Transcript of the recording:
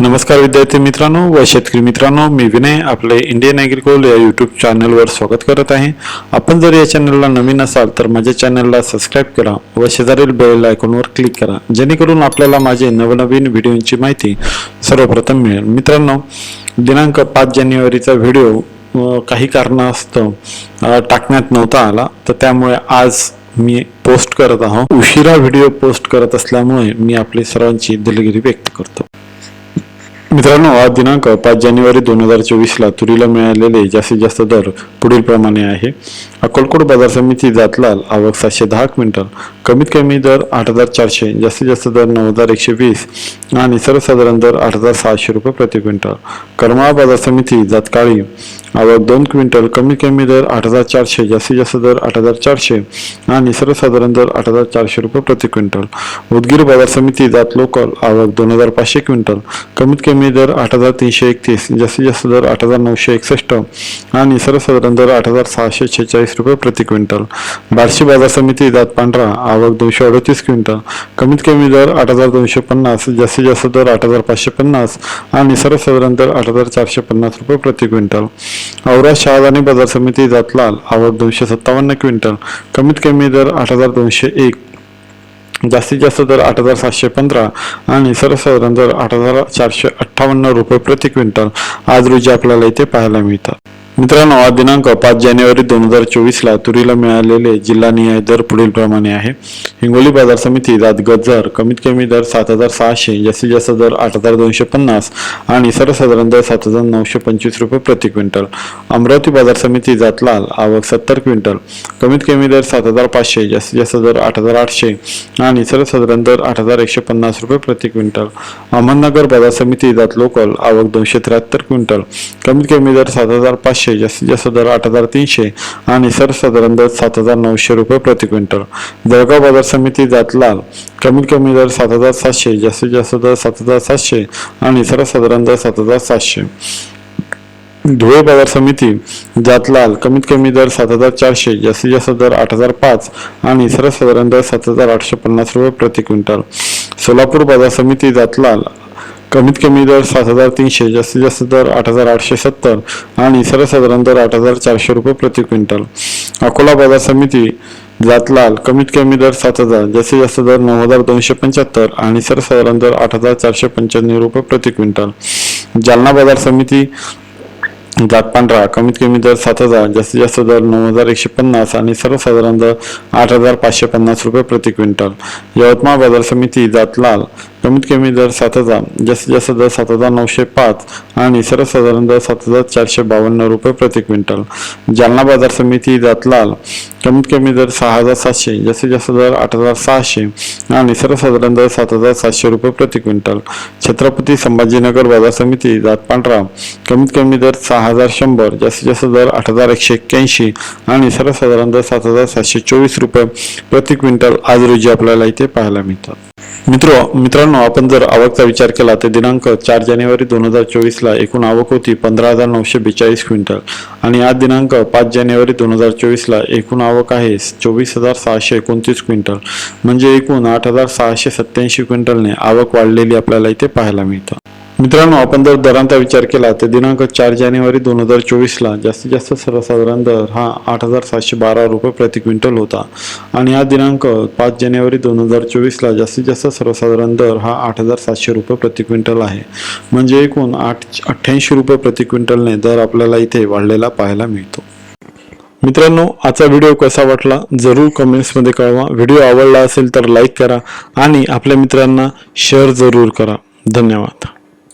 नमस्कार विद्यार्थी मित्रांनो व शेतकरी मित्रांनो मी विनय आपले इंडियन ॲग्रिकोल या यूट्यूब चॅनलवर स्वागत करत आहे. आपण जर या चॅनलला नवीन असाल तर माझ्या चॅनलला सबस्क्राईब करा व शेजारील बेल आयकॉनवर क्लिक करा जेणेकरून आपल्याला माझे नवनवीन व्हिडिओंची माहिती सर्वप्रथम मिळेल. मित्रांनो दिनांक पाच जानेवारीचा व्हिडिओ काही कारणास्तव टाकण्यात नव्हता आला तर त्यामुळे आज मी पोस्ट करत आहोत. उशिरा व्हिडिओ पोस्ट करत असल्यामुळे मी आपली सर्वांची दिलगिरी व्यक्त करतो. मित्रांनो आज दिनांक पाच जानेवारी दोन हजार चोवीसला तुरीला मिळालेले जास्तीत जास्त दर पुढील प्रमाणे आहे. अक्कलकोट बाजार समिती जातलाल आवक सातशे दहा क्विंटल. कमीत कमी दर आठ हजार चारशे जास्तीत जास्त दर नऊ हजार एकशे वीस आणि सर्वसाधारण दर आठ हजार सहाशे रुपये प्रति क्विंटल. करमाळा बाजार समिती जातकाळी आवक दोन क्विंटल कमीत कमी दर आठ हजार चारशे जास्तीत जास्त दर आठ हजार चारशे आणि सर्वसाधारण दर आठ हजार चारशे रुपये प्रति क्विंटल. उदगीर बाजार समिती जात लोकल आवक दोन हजार पाचशे क्विंटल कमीत कमी कमी दर आठ हजार तीनशे एकतीस जास्तीत जास्त दर आठ हजार नऊशे एकसष्ट आणि सर्वसाधारण दर आठ हजार सहाशे छेचाळीस रुपये प्रति क्विंटल. बार्शी बाजार समिती दात पांढरा आवक दोनशे अडतीस क्विंटल. कमीत कमी दर आठ हजार दोनशे पन्नास जास्तीत जास्त दर आठ हजार पाचशे पन्नास आणि सर्वसाधारण दर आठ हजार चारशे पन्नास रुपये प्रति क्विंटल. औरा शहादानी बाजार समिती जातलाल आवक दोनशे सत्तावन्न क्विंटल. कमीत कमी दर आठ हजार दोनशे एक जास्तीत जास्त दर आठ हजार सातशे पंधरा आणि सर्वसाधारण दर आठ हजार चारशे अठ्ठावन्न रुपये प्रति क्विंटल. आज रोजी आपल्याला इथे पाहायला मिळतात. मित्रांनो आज दिनांक पाच जानेवारी दोन हजार चोवीसला तुरीला मिळालेले जिल्हानिहाय दर पुढील प्रमाणे आहे. हिंगोली बाजार समिती जात गजर कमीत कमी दर सात हजार सहाशे जास्तीत जास्त दर आठ हजार दोनशे पन्नास आणि सर्वसाधारण दर सात हजार नऊशे पंचवीस रुपये प्रति क्विंटल. अमरावती बाजार समिती जात लाल आवक सत्तर क्विंटल. कमीत कमी दर सात हजार पाचशे जास्तीत जास्त दर आठ हजार आठशे आणि सर्वसाधारण दर आठ हजार एकशे पन्नास रुपये प्रति क्विंटल. अहमदनगर बाजार समिती जात लोकल आवक दोनशे त्र्याहत्तर क्विंटल. कमीत कमी दर सात हजार पाचशे जास्तीत जास्त दर आठ हजार तीनशे आणि सर्वसाधारण दर सात हजार नऊशे रुपये प्रति क्विंटल. जळगाव बाजार समिती जातलाल कमीत कमी दर सात हजार सातशे जास्तीत जास्त दर सात हजार सातशे आणि सर्वसाधारण दर सात हजार सातशे. धुळे बाजार समिती जातलाल कमीत कमी दर सात हजार चारशे जास्तीत जास्त दर आठ हजार पाच आणि सर्वसाधारण दर सात हजार आठशे पन्नास रुपये प्रति क्विंटल. सोलापूर बाजार समिती जातलाल कमीत कमी दर सात हजार तीनशे जास्तीत जास्त दर आठ हजार आठशे सत्तर आणि सर्वसाधारण दर आठ हजार चारशे रुपये प्रति क्विंटल. अकोला बाजार समिती जातलाल कमीत कमी दर सात हजार जास्तीत जास्त दर नऊ हजार दोनशे पंच्याहत्तर आणि सर्वसाधारण दर आठ हजार चारशे पंच्याण्णव रुपये प्रति क्विंटल. जालना बाजार समिती जात पांढरा कमीत कमी दर सात हजार जास्तीत जास्त दर नऊ हजार एकशे पन्नास आणि सर्वसाधारण दर आठ हजार पाचशे पन्नास रुपये प्रति क्विंटल. यवतमाळ बाजार समिती जात लाल कमीत कमी दर सात हजार जास्तीत जास्त दर सात हजार नऊशे पाच आणि सर्वसाधारण दर सात हजार चारशे बावन्न रुपये प्रति क्विंटल. जालना बाजार समिती जात लाल कमीत कमी दर सहा हजार सातशे जास्तीत जास्त दर आठ हजार सहाशे आणि सर्वसाधारण दर सात हजार सातशे रुपये प्रति क्विंटल. छत्रपती संभाजीनगर बाजार समिती जात पांढरा कमीत कमी दर सहा हजार शंभर जास्तीत जास्त दर आठ हजार एकशे एक्क्याऐंशी आणि सर्वसाधारण दर सात हजार सातशे चोवीस रुपये प्रति क्विंटल. आज रोजी आपल्याला इथे पाहायला मिळतात. मित्र मित्रांनो आपण जर आवकचा विचार केला तर दिनांक चार जानेवारी दोन हजार चोवीसला एकूण आवक होती पंधरा हजार नऊशे बेचाळीस क्विंटल. आणि आज दिनांक पाच जानेवारी दोन हजार चोवीसला एकूण आवक आहे चोवीस हजार सहाशे एकोणतीस क्विंटल. म्हणजे एकूण आठ हजार सहाशे सत्याऐंशी क्विंटलने आवक वाढलेली आपल्याला इथे पाहायला मिळतं. मित्रांनो आपण जर दरांचा विचार केला तर दिनांक चार जानेवारी दोन हजार चोवीसला जास्तीत जास्त सर्वसाधारण दर हा आठ हजार सातशे बारा रुपये प्रति क्विंटल होता. आणि हा दिनांक पाच जानेवारी दोन हजार चोवीसला जास्तीत जास्त सर्वसाधारण दर हा आठ हजार सातशे रुपये प्रति क्विंटल आहे. म्हणजे एकूण आठ अठ्ठ्याऐंशी रुपये प्रति क्विंटलने दर आपल्याला इथे वाढलेला पाहायला मिळतो. मित्रांनो आजचा व्हिडिओ कसा वाटला जरूर कमेंट्समध्ये कळवा. व्हिडिओ आवडला असेल तर लाईक करा आणि आपल्या मित्रांना शेअर जरूर करा. धन्यवाद.